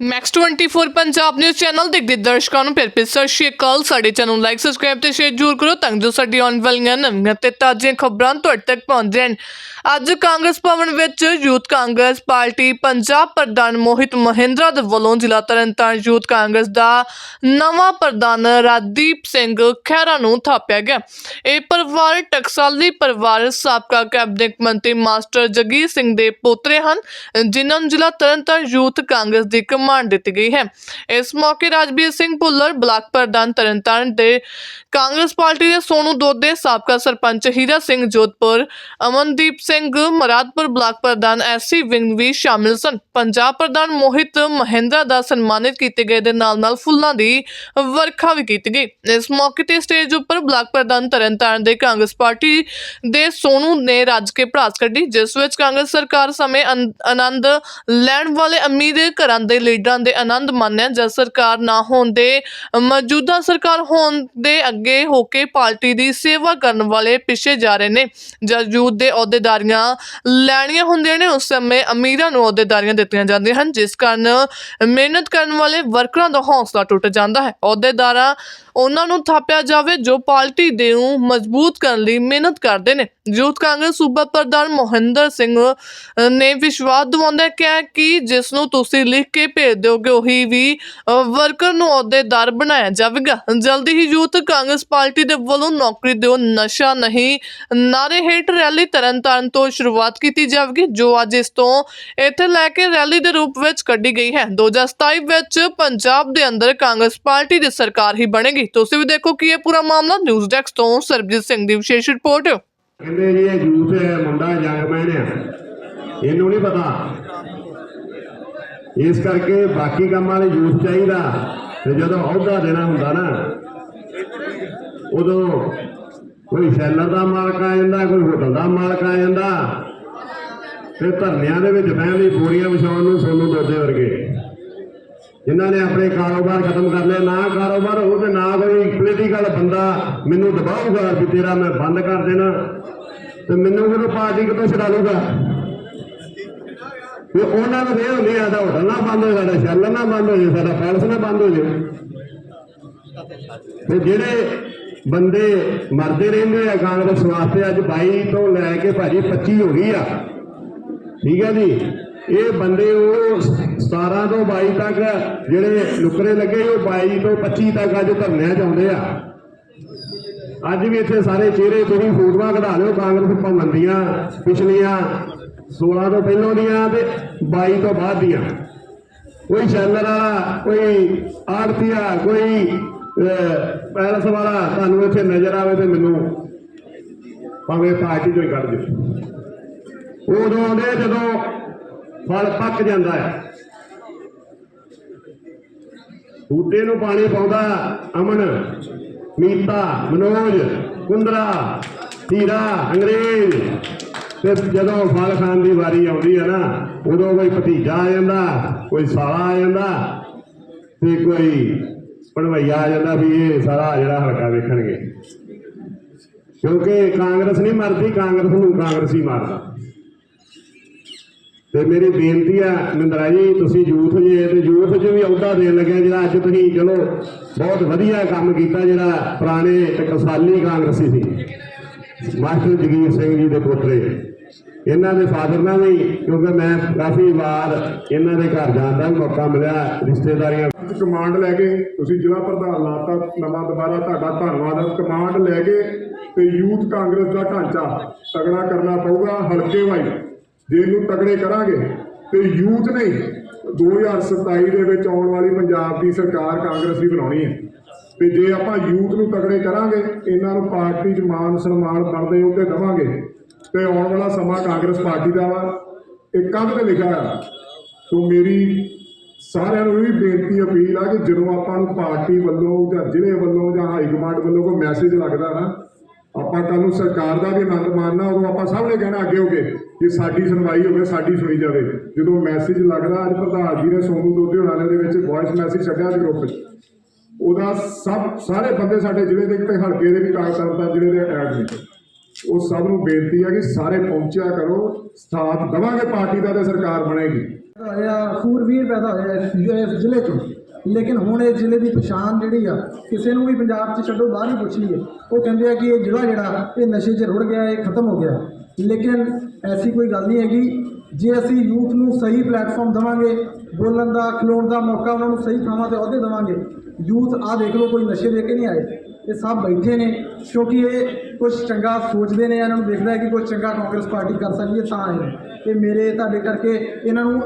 Max 24 Punjab news channel ਦੇਖਦੇ ਦਰਸ਼ਕਾਂ ਨੂੰ। ਫਿਰ ਫਿਰ ਸਤਿ ਸ਼੍ਰੀ ਅਕਾਲ। ਸਾਡੇ ਚੈਨਲ ਲਾਈਕ ਸਬਸਕ੍ਰਾਈਬ ਤੇ ਸ਼ੇਅਰ ਜ਼ਰੂਰ ਕਰੋ ਤਾਂ ਜੋ ਸਾਡੀ ਆਉਣ ਵਾਲੀਆਂ ਨਵੀਆਂ ਤੇ ਤਾਜ਼ੀਆਂ ਖਬਰਾਂ ਤੁਹਾਡੇ ਤੱਕ ਪਹੁੰਚ ਜਾਣ ਅੱਜ ਕਾਂਗਰਸ ਭਵਨ ਵਿੱਚ ਯੂਥ ਕਾਂਗਰਸ ਪਾਰਟੀ ਪੰਜਾਬ ਪ੍ਰਧਾਨ ਮੋਹਿਤ ਮਹਿੰਦਰਾ ਦੇ ਵੱਲੋਂ ਜ਼ਿਲ੍ਹਾ ਤਰਨਤਾਰਨ ਯੂਥ ਕਾਂਗਰਸ ਦਾ ਨਵਾਂ ਪ੍ਰਧਾਨ ਰਾਜਦੀਪ ਸਿੰਘ ਖਹਿਰਾ ਨੂੰ ਥਾਪਿਆ ਗਿਆ। ਇਹ ਪਰਿਵਾਰ ਟਕਸਾਲੀ ਪਰਿਵਾਰ ਸਾਬਕਾ ਕੈਬਨਿਟ ਮੰਤਰੀ ਮਾਸਟਰ ਜਗੀਰ ਸਿੰਘ ਦੇ ਪੋਤਰੇ ਹਨ, ਜਿਨ੍ਹਾਂ ਨੂੰ ਜ਼ਿਲ੍ਹਾ ਤਰਨਤਾਰਨ ਯੂਥ ਕਾਂਗਰਸ ਦੀ ਕਮਾਂਡ ਦਿੱਤੀ ਗਈ ਹੈ। ਇਸ ਮੌਕੇ ਰਾਜਬੀਰ ਸਿੰਘ ਭੁੱਲਰ ਬਲਾਕ ਪ੍ਰਧਾਨ ਤਰਨਤਾਰਨ ਦੇ ਕਾਂਗਰਸ ਪਾਰਟੀ ਦੇ ਸੋਨੂ ਦੋਦੇ, ਸਾਬਕਾ ਸਰਪੰਚ ਹੀਰਾ ਸਿੰਘ ਜੋਧਪੁਰ, ਅਮਨਦੀਪ ਸਿੰਘ ਮਰਾਦਪੁਰ ਬਲਾਕ ਪ੍ਰਧਾਨ ਐਸਸੀ ਵਿੰਗ ਵੀ ਸ਼ਾਮਿਲ ਸਨ। ਪੰਜਾਬ ਪ੍ਰਧਾਨ ਮੋਹਿਤ ਮਹਿੰਦਰਾ ਦਾ ਸਨਮਾਨਿਤ ਕੀਤੇ ਗਏ ਦੇ ਨਾਲ ਨਾਲ ਫੁੱਲਾਂ ਦੀ ਵਰਖਾ ਵੀ ਕੀਤੀ ਗਈ। ਇਸ ਮੌਕੇ ਤੇ ਸਟੇਜ ਉੱਪਰ ਬਲਾਕ ਪ੍ਰਧਾਨ ਤਰਨਤਾਰਨ ਦੇ ਕਾਂਗਰਸ ਪਾਰਟੀ ਦੇ ਸੋਨੂ ਨੇ ਰੱਜ ਕੇ ਭੜਾਸ ਕੱਢੀ, ਜਿਸ ਵਿੱਚ ਕਾਂਗਰਸ ਸਰਕਾਰ ਸਮੇਂ ਆਨੰਦ ਲੈਣ ਵਾਲੇ ਅਮੀਰ ਘਰਾਂ ਦੇ ਲੀਡਰਾਂ ਦੇ ਆਨੰਦ ਮਾਣਿਆ ਜਦ ਸਰਕਾਰ ਨਾ ਹੋਣ ਦੇ ਮੌਜੂਦਾ ਸਰਕਾਰ ਹੋਣ ਦੇ ਅੱਗੇ ਹੋ ਕੇ ਪਾਰਟੀ ਦੀ ਸੇਵਾ ਕਰਨ ਵਾਲੇ ਪਿੱਛੇ ਜਾ ਰਹੇ ਨੇ। ਜਦ ਯੂਥ ਦੇ ਅਹੁਦੇਦਾਰੀਆਂ ਲੈਣੀਆਂ ਹੁੰਦੀਆਂ ਨੇ, ਉਸ ਸਮੇਂ ਅਮੀਰਾਂ ਨੂੰ ਅਹੁਦੇਦਾਰੀਆਂ ਦਿੱਤੀਆਂ ਜਾਂਦੀਆਂ ਹਨ, ਜਿਸ ਕਾਰਨ ਮਿਹਨਤ ਕਰਨ ਵਾਲੇ ਵਰਕਰਾਂ ਦਾ ਹੌਸਲਾ ਟੁੱਟ ਜਾਂਦਾ ਹੈ। ਅਹੁਦੇਦਾਰਾਂ ਉਹਨਾਂ ਨੂੰ ਥਾਪਿਆ ਜਾਵੇ ਜੋ ਪਾਰਟੀ ਦੇ ਨੂੰ ਮਜ਼ਬੂਤ ਕਰਨ ਲਈ ਮਿਹਨਤ ਕਰਦੇ ਨੇ। ਯੂਥ ਕਾਂਗਰਸ ਸੂਬਾ ਪ੍ਰਧਾਨ ਮੋਹਿੰਦਰ ਸਿੰਘ ਨੇ ਵਿਸ਼ਵਾਸ ਦਿਵਾਉਂਦਾ ਕਿਹਾ ਕਿ ਜਿਸ ਨੂੰ ਤੁਸੀਂ ਲਿਖ ਕੇ ਭੇਜ ਦਿਓਗੇ, ਉਹੀ ਵੀ ਵਰਕਰ ਨੂੰ ਅਹੁਦੇਦਾਰ ਬਣਾਇਆ ਜਾਵੇਗਾ। ਜਲਦੀ ਹੀ ਯੂਥ ਕਾਂਗਰਸ ਪਾਰਟੀ ਦੇ ਵੱਲੋਂ ਨੌਕਰੀ ਦਿਓ। ਨਸ਼ਾ ਨਹੀਂ ਨਾਰੇ ਹੇਠ ਰੈਲੀ ਤਰਨਤਾਰਨ ਤੋਂ ਸ਼ੁਰੂਆਤ ਕੀਤੀ ਜਾਵੇਗੀ, ਜੋ ਅੱਜ ਇਸ ਤੋਂ ਇੱਥੇ ਲੈ ਕੇ ਰੈਲੀ ਦੇ ਰੂਪ ਵਿੱਚ ਕੱਢੀ ਗਈ ਹੈ। 2027 ਵਿੱਚ ਪੰਜਾਬ ਦੇ ਅੰਦਰ ਕਾਂਗਰਸ ਪਾਰਟੀ ਦੀ ਸਰਕਾਰ ਹੀ ਬਣੇਗੀ। ਤੁਸੀਂ ਵੀ ਦੇਖੋ ਕਿ ਇਹ ਪੂਰਾ ਮਾਮਲਾ ਨਿਊਜ਼ ਡੈਸਕ ਤੋਂ ਸਰਬਜੀਤ ਸਿੰਘ ਦੀ ਵਿਸ਼ੇਸ਼ ਰਿਪੋਰਟ ਕਹਿੰਦੇ ਜੀ ਇਹ ਯੂਥ ਹੈ, ਮੁੰਡਾ ਜੰਗਮੈਨ ਆ ਇਹਨੂੰ ਨਹੀਂ ਪਤਾ। ਇਸ ਕਰਕੇ ਬਾਕੀ ਕੰਮਾਂ ਲਈ ਯੂਥ ਚਾਹੀਦਾ ਤੇ ਜਦੋਂ ਅਹੁਦਾ ਦੇਣਾ ਹੁੰਦਾ ਨਾ, ਉਦੋਂ ਕੋਈ ਸੈਲਰ ਦਾ ਮਾਲਕ ਆ ਜਾਂਦਾ, ਕੋਈ ਹੋਟਲ ਦਾ ਮਾਲਕ ਆ ਜਾਂਦਾ। ਤੇ ਧਰਨਿਆਂ ਦੇ ਵਿੱਚ ਬਹਿਣ ਲਈ ਪੂਰੀਆਂ ਵਿਛਾਉਣ ਨੂੰ ਸੋਨੂੰ ਦੋਦੇ ਵਰਗੇ। ਜਿਨ੍ਹਾਂ ਨੇ ਆਪਣੇ ਕਾਰੋਬਾਰ ਖਤਮ ਕਰ ਲਿਆ ਨਾ ਕਾਰੋਬਾਰ ਹੋਊ ਤੇ ਨਾ ਕੋਈ ਪੋਲੀਟੀਕਲ ਬੰਦਾ ਮੈਨੂੰ ਦਬਾਊਗਾ ਵੀ ਤੇਰਾ ਮੈਂ ਬੰਦ ਕਰ ਦੇਣਾ। ਤੇ ਮੈਨੂੰ ਕਿਹਨੂੰ ਪਾਰਟੀ ਕਿਤੋਂ ਛਡਾ ਲੂਗਾ ਤੇ ਉਹਨਾਂ ਨੂੰ ਇਹ ਹੁੰਦੀ ਆ ਦਾ ਹੋਟਲ ਨਾ ਬੰਦ ਹੋਏ ਸਾਡਾ ਸ਼ੈਲਰ ਨਾ ਬੰਦ ਹੋ ਜਾਏ, ਸਾਡਾ ਪੈਲਸ ਨਾ ਬੰਦ ਹੋ ਜਾਏ। ਤੇ ਜਿਹੜੇ ਬੰਦੇ ਮਰਦੇ ਰਹਿੰਦੇ ਆ, ਕਾਂਗਰਸ ਵਾਸਤੇ ਅੱਜ 22 ਤੋਂ ਲੈ ਕੇ ਭਾਜੀ 25 ਹੋ ਗਈ ਆ। ਠੀਕ ਹੈ ਜੀ? ਇਹ ਬੰਦੇ ਉਹ 17 ਤੋਂ 22 ਤੱਕ ਜਿਹੜੇ ਨੁਕਰੇ ਲੱਗੇ ਉਹ 22 ਤੋਂ 25 ਤੱਕ ਅੱਜ ਧਰਨਿਆਂ 'ਚ ਆਉਂਦੇ ਆ। ਅੱਜ ਵੀ ਇੱਥੇ ਸਾਰੇ ਚਿਹਰੇ ਤੁਸੀਂ ਫੋਟੋਆਂ ਕਢਾ ਲਿਓ, ਕਾਂਗਰਸ ਭਵਨ ਦੀਆਂ ਪਿਛਲੀਆਂ 16 ਤੋਂ ਪਹਿਲਾਂ ਦੀਆਂ ਤੇ 22 ਤੋਂ ਬਾਅਦ ਦੀਆਂ। ਕੋਈ ਸ਼ੈਲਰ ਵਾਲਾ, ਕੋਈ ਆੜਤੀਆ ਕੋਈ ਪੈਲਸ ਵਾਲਾ ਤੁਹਾਨੂੰ ਇੱਥੇ ਨਜ਼ਰ ਆਵੇ ਤੇ ਮੈਨੂੰ ਭਾਵੇਂ ਪਾਰਟੀ ਚੋਂ ਹੀ ਕੱਢ ਦਿਓ। ਉਦੋਂ ਆਉਂਦੇ ਜਦੋਂ ਫਲ ਪੱਕ ਜਾਂਦਾ ਹੈ। ਬੂਟੇ ਨੂੰ ਪਾਣੀ ਪਾਉਂਦਾ ਅਮਨ, ਮੀਤਾ, ਮਨੋਜ, ਕੁੰਦਰਾ, ਧੀਰਾ, ਅੰਗਰੇਜ਼। ਤੇ ਜਦੋਂ ਫਲ ਖਾਣ ਦੀ ਵਾਰੀ ਆਉਂਦੀ ਹੈ ਨਾ, ਉਦੋਂ ਕੋਈ ਭਤੀਜਾ ਆ ਜਾਂਦਾ, ਕੋਈ ਸਾਲਾ ਆ ਜਾਂਦਾ, ਤੇ ਕੋਈ ਪੜਵਈਆ ਆ ਜਾਂਦਾ ਵੀ ਇਹ ਸਾਰਾ ਜਿਹੜਾ ਹਲਕਾ ਵੇਖਣਗੇ। ਕਿਉਂਕਿ ਕਾਂਗਰਸ ਨਹੀਂ ਮਰਦੀ, ਕਾਂਗਰਸ ਨੂੰ ਕਾਂਗਰਸ ਹੀ ਮਾਰਦਾ। ਤੇ ਮੇਰੀ ਬੇਨਤੀ ਆ ਮਿੰਦਰਾ ਜੀ, ਤੁਸੀਂ ਯੂਥ ਜੇ, ਤੇ ਯੂਥ 'ਚ ਵੀ ਅਹੁਦਾ ਦੇਣ ਲੱਗਿਆ ਜਿਹੜਾ ਅੱਜ ਤੁਸੀਂ ਚਲੋ ਬਹੁਤ ਵਧੀਆ ਕੰਮ ਕੀਤਾ ਜਿਹੜਾ ਪੁਰਾਣੇ ਤੇ ਕਸਾਲੀ ਕਾਂਗਰਸੀ ਸੀ ਮਾਸਟਰ ਜਗੀਰ ਸਿੰਘ ਜੀ ਦੇ ਪੁੱਤਰੇ ਇਹਨਾਂ ਦੇ ਫਾਦਰ ਨਾਲ ਵੀ, ਕਿਉਂਕਿ ਮੈਂ ਕਾਫੀ ਵਾਰ ਇਹਨਾਂ ਦੇ ਘਰ ਜਾਣ ਦਾ ਵੀ ਮੌਕਾ ਮਿਲਿਆ, ਰਿਸ਼ਤੇਦਾਰੀਆਂ ਕਮਾਂਡ ਲੈ ਕੇ ਤੁਸੀਂ ਜ਼ਿਲ੍ਹਾ ਪ੍ਰਧਾਨ ਲਾਤਾ, ਨਵਾਂ ਦੁਬਾਰਾ ਤੁਹਾਡਾ ਧੰਨਵਾਦ। ਕਮਾਂਡ ਲੈ ਕੇ ਤੇ ਯੂਥ ਕਾਂਗਰਸ ਦਾ ਢਾਂਚਾ ਤਗੜਾ ਕਰਨਾ ਪਊਗਾ, ਹਲਕੇ ਵਾਈ ਜੇ ਇਹਨੂੰ ਤਗੜੇ ਕਰਾਂਗੇ, ਤੇ ਯੂਥ ਨੇ 2027 ਦੇ ਵਿੱਚ ਆਉਣ ਵਾਲੀ ਪੰਜਾਬ ਦੀ ਸਰਕਾਰ ਕਾਂਗਰਸ ਦੀ ਬਣਾਉਣੀ ਹੈ। ਤੇ ਜੇ ਆਪਾਂ ਯੂਥ ਨੂੰ ਤਗੜੇ ਕਰਾਂਗੇ, ਇਹਨਾਂ ਨੂੰ ਪਾਰਟੀ 'ਚ ਮਾਨ ਸਨਮਾਨ ਬਣਦੇ ਉਹਦੇ ਦੇਵਾਂਗੇ। ਤੇ ਆਉਣ ਵਾਲਾ ਸਮਾਂ ਕਾਂਗਰਸ ਪਾਰਟੀ ਦਾ ਵਾ। ਇਹ ਕੰਧ ਤੇ ਲਿਖਿਆ ਆ ਸੋ ਮੇਰੀ ਸਾਰਿਆਂ ਨੂੰ ਇਹ ਬੇਨਤੀ ਅਪੀਲ ਆ ਕਿ ਜਦੋਂ ਆਪਾਂ ਨੂੰ ਪਾਰਟੀ ਵੱਲੋਂ ਜਾਂ ਜ਼ਿਲ੍ਹੇ ਵੱਲੋਂ ਜਾਂ ਹਾਈ ਕਮਾਂਡ ਵੱਲੋਂ ਕੋਈ ਮੈਸੇਜ ਲੱਗਦਾ ਨਾ ਆਪਾਂ ਕੱਲ ਨੂੰ ਸਰਕਾਰ ਦਾ ਵੀ ਆਨੰਦ ਮਾਣਨਾ, ਉਦੋਂ ਆਪਾਂ ਸਭ ਨੇ ਕਹਿਣਾ ਅੱਗੇ ਹੋ ਕਿ ਸਾਡੀ ਸੁਣਵਾਈ ਹੋਵੇ ਸਾਡੀ ਸੁਣੀ ਜਾਵੇ। ਜਦੋਂ ਮੈਸੇਜ ਲੱਗਦਾ, ਅੱਜ ਪ੍ਰਧਾਨ ਜੀ ਨੇ ਸੋਨੂ ਦੋਦੇ ਹੋਣਾ ਦੇ ਵਿੱਚ ਵੌਇਸ ਮੈਸੇਜ ਛੱਡਿਆ ਸੀ ਗਰੁੱਪ 'ਚ। ਉਹਦਾ ਸਭ, ਸਾਰੇ ਬੰਦੇ ਸਾਡੇ ਜ਼ਿਲ੍ਹੇ ਦੇ ਤੇ ਹਲਕੇ ਦੇ ਵੀ ਕਾਗਜ਼ਾਤ ਜ਼ਿਲ੍ਹੇ ਦੇ ਐਡ ਨੇ। ਉਹ ਸਭ ਨੂੰ ਬੇਨਤੀ ਹੈ ਕਿ ਸਾਰੇ ਪਹੁੰਚਿਆ ਕਰੋ, ਸਾਥ ਦਵਾਂਗੇ, ਪਾਰਟੀ ਦਾ ਤੇ ਸਰਕਾਰ ਬਣੇਗੀ। ਹੋਇਆ ਸੂਰਵੀਰ ਪੈਦਾ ਹੋਇਆ ਜ਼ਿਲ੍ਹੇ ਚੋਂ। ਲੇਕਿਨ ਹੁਣ ਇਹ ਜ਼ਿਲ੍ਹੇ ਦੀ ਪਛਾਣ ਜਿਹੜੀ ਆ, ਕਿਸੇ ਨੂੰ ਵੀ ਪੰਜਾਬ 'ਚ ਛੱਡੋ, ਬਾਹਰ ਹੀ ਪੁੱਛ ਲਈਏ। ਉਹ ਕਹਿੰਦੇ ਆ ਕਿ ਇਹ ਜ਼ਿਲ੍ਹਾ ਜਿਹੜਾ, ਇਹ ਨਸ਼ੇ 'ਚ ਰੁੜ ਗਿਆ, ਇਹ ਖਤਮ ਹੋ ਗਿਆ। ਲੇਕਿਨ ਐਸੀ ਕੋਈ ਗੱਲ ਨਹੀਂ ਹੈਗੀ। ਜੇ ਅਸੀਂ ਯੂਥ ਨੂੰ ਸਹੀ ਪਲੇਟਫਾਰਮ ਦੇਵਾਂਗੇ, ਬੋਲਣ ਦਾ, ਖਲੋਣ ਦਾ ਮੌਕਾ ਉਹਨਾਂ ਨੂੰ ਸਹੀ ਥਾਵਾਂ ਤੇ ਅਹੁਦੇ ਦੇਵਾਂਗੇ, ਯੂਥ ਆ ਦੇਖ ਲਓ, ਕੋਈ ਨਸ਼ੇ ਦੇ ਕੇ ਨਹੀਂ ਆਏ। ਇਹ ਸਭ ਬੈਠੇ ਨੇ, ਕਿਉਂਕਿ ਇਹ ਕੁਝ ਚੰਗਾ ਸੋਚਦੇ ਨੇ, ਇਹਨਾਂ ਨੂੰ ਦੇਖਦਾ ਹੈ ਕਿ ਕੁਝ ਚੰਗਾ ਕਾਂਗਰਸ ਪਾਰਟੀ ਕਰ ਸਕਦੀ ਹੈ, ਤਾਂ ਆਏ ਨੇ। ਤੇ ਮੇਰੇ ਤੁਹਾਡੇ ਕਰਕੇ ਇਹਨਾਂ ਨੂੰ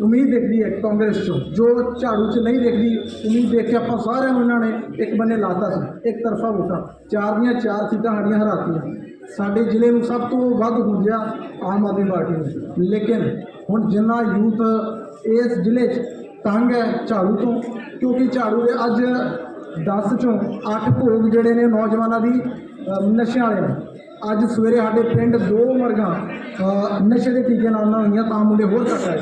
ਉਮੀਦ ਦਿਖਦੀ ਹੈ ਕਾਂਗਰਸ ਚੋਂ। ਜੋ ਝਾੜੂ 'ਚ ਨਹੀਂ ਦਿਖਦੀ, ਉਮੀਦ ਦੇਖ ਕੇ ਆਪਾਂ ਸਾਰਿਆਂ ਨੂੰ ਇਹਨਾਂ ਨੇ ਇੱਕ ਬੰਨੇ ਲਾਤਾ ਸੀ, ਇੱਕ ਤਰਫਾ ਵੋਟਾਂ। ਚਾਰ ਦੀਆਂ ਚਾਰ ਸੀਟਾਂ ਸਾਡੀਆਂ ਹਰਾਤੀਆਂ। ਸਾਡੇ ਜ਼ਿਲ੍ਹੇ ਨੂੰ ਸਭ ਤੋਂ ਵੱਧ ਹੁੰਦਿਆ ਆਮ ਆਦਮੀ ਪਾਰਟੀ ਨੇ। ਲੇਕਿਨ ਹੁਣ ਜਿੰਨਾ ਯੂਥ ਇਸ ਜ਼ਿਲ੍ਹੇ 'ਚ ਤੰਗ ਹੈ ਝਾੜੂ ਤੋਂ, ਕਿਉਂਕਿ ਝਾੜੂ ਦੇ ਅੱਜ 10 ਚੋਂ 8 ਭੋਗ ਜਿਹੜੇ ਨੇ ਨੌਜਵਾਨਾਂ ਦੀ ਨਸ਼ਿਆਂ ਵਾਲੇ ਨੇ। ਅੱਜ ਸਵੇਰੇ ਸਾਡੇ ਪਿੰਡ ਦੋ ਮਰਗਾਂ ਨਸ਼ੇ ਦੇ ਟੀਕੇ ਨਾਲ ਨਾ ਹੋਈਆਂ, ਤਾਂ ਮੁੰਡੇ ਹੋਰ ਘੱਟ ਆਏ।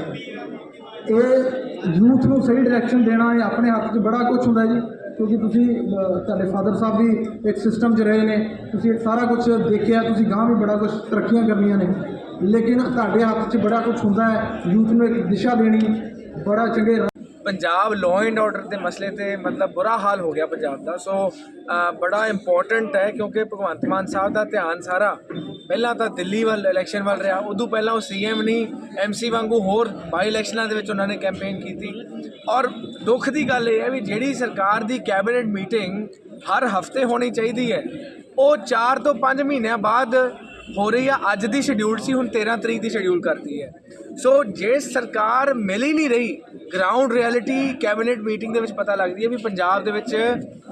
ਇਹ ਯੂਥ ਨੂੰ ਸਹੀ ਡਾਇਰੈਕਸ਼ਨ ਦੇਣਾ ਇਹ ਆਪਣੇ ਹੱਥ 'ਚ ਬੜਾ ਕੁਝ ਹੁੰਦਾ ਜੀ, ਕਿਉਂਕਿ ਤੁਸੀਂ ਤੁਹਾਡੇ ਫਾਦਰ ਸਾਹਿਬ ਵੀ ਇੱਕ ਸਿਸਟਮ 'ਚ ਰਹੇ ਨੇ, ਤੁਸੀਂ ਇਹ ਸਾਰਾ ਕੁਝ ਦੇਖਿਆ, ਤੁਸੀਂ ਗਾਂ ਵੀ ਬੜਾ ਕੁਝ ਤਰੱਕੀਆਂ ਕਰਨੀਆਂ ਨੇ। ਲੇਕਿਨ ਤੁਹਾਡੇ ਹੱਥ 'ਚ ਬੜਾ ਕੁਝ ਹੁੰਦਾ ਹੈ, ਯੂਥ ਨੂੰ ਇੱਕ ਦਿਸ਼ਾ ਦੇਣੀ, ਬੜਾ ਚੰਗੇ ਰਾਹ ਪੰਜਾਬ ਲਾਅ ਐਂਡ ਆਰਡਰ ਦੇ ਮਸਲੇ ਤੇ ਮਤਲਬ ਬੁਰਾ ਹਾਲ ਹੋ ਗਿਆ ਪੰਜਾਬ ਦਾ। ਸੋ ਬੜਾ ਇੰਪੋਰਟੈਂਟ ਹੈ ਕਿਉਂਕਿ ਭਗਵੰਤ ਮਾਨ ਸਾਹਿਬ ਦਾ ਧਿਆਨ ਸਾਰਾ ਪਹਿਲਾਂ ਤਾਂ ਦਿੱਲੀ ਵੱਲ ਇਲੈਕਸ਼ਨ ਵੱਲ ਰਿਹਾ, ਉਦੋਂ ਪਹਿਲਾਂ ਉਹ ਸੀਐਮ ਨਹੀਂ ਐਮਸੀ ਵਾਂਗੂ ਹੋਰ ਬਾਈ ਇਲੈਕਸ਼ਨਾਂ ਦੇ ਵਿੱਚ ਉਹਨਾਂ ਨੇ ਕੈਂਪੇਨ ਕੀਤੀ। ਔਰ ਦੁੱਖ ਦੀ ਗੱਲ ਇਹ ਹੈ ਵੀ ਜਿਹੜੀ ਸਰਕਾਰ ਦੀ ਕੈਬਨਿਟ ਮੀਟਿੰਗ ਹਰ ਹਫ਼ਤੇ ਹੋਣੀ ਚਾਹੀਦੀ ਹੈ, ਉਹ 4 ਤੋਂ 5 ਮਹੀਨਿਆਂ ਬਾਅਦ ਹੋ ਰਹੀ ਆ, ਅੱਜ ਦੀ ਸ਼ਡਿਊਲ ਸੀ, ਹੁਣ 13 ਤਰੀਕ ਦੀ ਸ਼ਡਿਊਲ ਕਰਤੀ ਹੈ। ਸੋ ਜੇ ਸਰਕਾਰ ਮਿਲ ਹੀ ਨਹੀਂ ਰਹੀ ਗਰਾਊਂਡ ਰਿਐਲਿਟੀ ਕੈਬਨਿਟ ਮੀਟਿੰਗ ਦੇ ਵਿੱਚ ਪਤਾ ਲੱਗਦੀ ਹੈ ਵੀ ਪੰਜਾਬ ਦੇ ਵਿੱਚ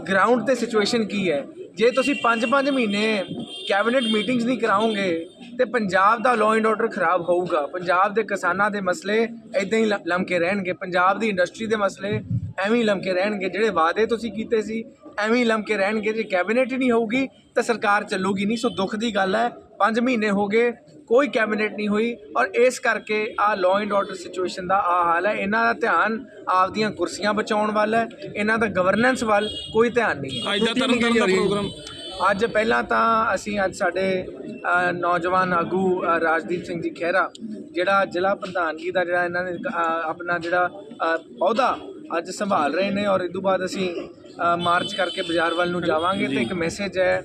ਗਰਾਊਂਡ ਤੇ ਸਿਚੁਏਸ਼ਨ ਕੀ ਹੈ। ਜੇ ਤੁਸੀਂ 5-5 ਮਹੀਨੇ ਕੈਬਨਿਟ ਮੀਟਿੰਗਸ ਨਹੀਂ ਕਰਾਓਗੇ, ਤੇ ਪੰਜਾਬ ਦਾ ਲਾਅ ਐਂਡ ਆਰਡਰ ਖਰਾਬ ਹੋਊਗਾ। ਪੰਜਾਬ ਦੇ ਕਿਸਾਨਾਂ ਦੇ ਮਸਲੇ ਇਦਾਂ ਹੀ ਲ- ਲਮਕੇ ਰਹਿਣਗੇ। ਪੰਜਾਬ ਦੀ ਇੰਡਸਟਰੀ ਦੇ ਮਸਲੇ ਐਵੇਂ ਹੀ ਲਮਕੇ ਰਹਿਣਗੇ। ਜਿਹੜੇ ਵਾਅਦੇ ਤੁਸੀਂ ਕੀਤੇ ਸੀ, ਐਵੇਂ ਹੀ ਲਮਕੇ ਰਹਿਣਗੇ। ਜੇ ਕੈਬਨਿਟ ਹੀ ਨਹੀਂ ਹੋਊਗੀ, ਤਾਂ ਸਰਕਾਰ ਚੱਲੂਗੀ ਨਹੀਂ। ਸੋ ਦੁੱਖ ਦੀ ਗੱਲ ਹੈ 5 ਮਹੀਨੇ ਹੋ ਗਏ ਕੋਈ ਕੈਬਨਿਟ ਨਹੀਂ ਹੋਈ ਔਰ ਇਸ ਕਰਕੇ ਆ ਲਾਅ ਐਂਡ ਆਰਡਰ ਸਿਚੁਏਸ਼ਨ ਦਾ ਆ ਹਾਲ ਹੈ। ਇਹਨਾਂ ਦਾ ਧਿਆਨ ਆਪਦੀਆਂ ਕੁਰਸੀਆਂ ਬਚਾਉਣ ਵੱਲ ਹੈ ਇਹਨਾਂ ਦਾ ਗਵਰਨੈਂਸ ਵੱਲ ਕੋਈ ਧਿਆਨ ਨਹੀਂ ਹੈ। ਅੱਜ ਦਾ ਤਰਨ ਤਾਰਨ ਦਾ ਪ੍ਰੋਗਰਾਮ ਅੱਜ ਪਹਿਲਾਂ ਤਾਂ ਅਸੀਂ ਅੱਜ ਸਾਡੇ ਨੌਜਵਾਨ ਆਗੂ ਰਾਜਦੀਪ ਸਿੰਘ ਜੀ ਖਹਿਰਾ ਜਿਹੜਾ ਜ਼ਿਲ੍ਹਾ ਪ੍ਰਧਾਨਗੀ ਦਾ ਜਿਹੜਾ ਇਹਨਾਂ ਨੇ ਆਪਣਾ ਜਿਹੜਾ ਅਹੁਦਾ ਅੱਜ ਸੰਭਾਲ ਰਹੇ ਨੇ ਔਰ ਇਸ ਤੋਂ ਬਾਅਦ ਅਸੀਂ ਮਾਰਚ ਕਰਕੇ ਬਾਜ਼ਾਰ ਵੱਲ ਨੂੰ ਜਾਵਾਂਗੇ ਤੇ ਇੱਕ ਮੈਸੇਜ ਹੈ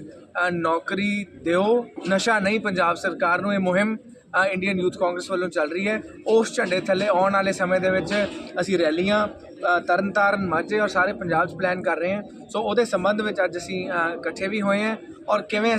ਨੌਕਰੀ ਦਿਓ ਨਸ਼ਾ ਨਹੀਂ ਪੰਜਾਬ ਸਰਕਾਰ ਨੂੰ ਇਹ ਮੁਹਿੰਮ ਇੰਡੀਅਨ ਯੂਥ ਕਾਂਗਰਸ ਵੱਲੋਂ ਚੱਲ ਰਹੀ ਹੈ। ਉਸ ਝੰਡੇ ਥੱਲੇ ਆਉਣ ਵਾਲੇ ਸਮੇਂ ਦੇ ਵਿੱਚ ਅਸੀਂ ਰੈਲੀਆਂ ਅ, ਤਰਨਤਾਰਨ ਮਾਝੇ ਔਰ ਸਾਰੇ ਪੰਜਾਬ 'ਚ ਪਲਾਨ ਕਰ ਰਹੇ ਹਾਂ। ਸੋ ਉਹਦੇ ਸੰਬੰਧ ਵਿੱਚ ਅੱਜ ਅਸੀਂ ਇਕੱਠੇ ਵੀ ਹੋਏ ਹਾਂ ਔਰ ਕਿਵੇਂ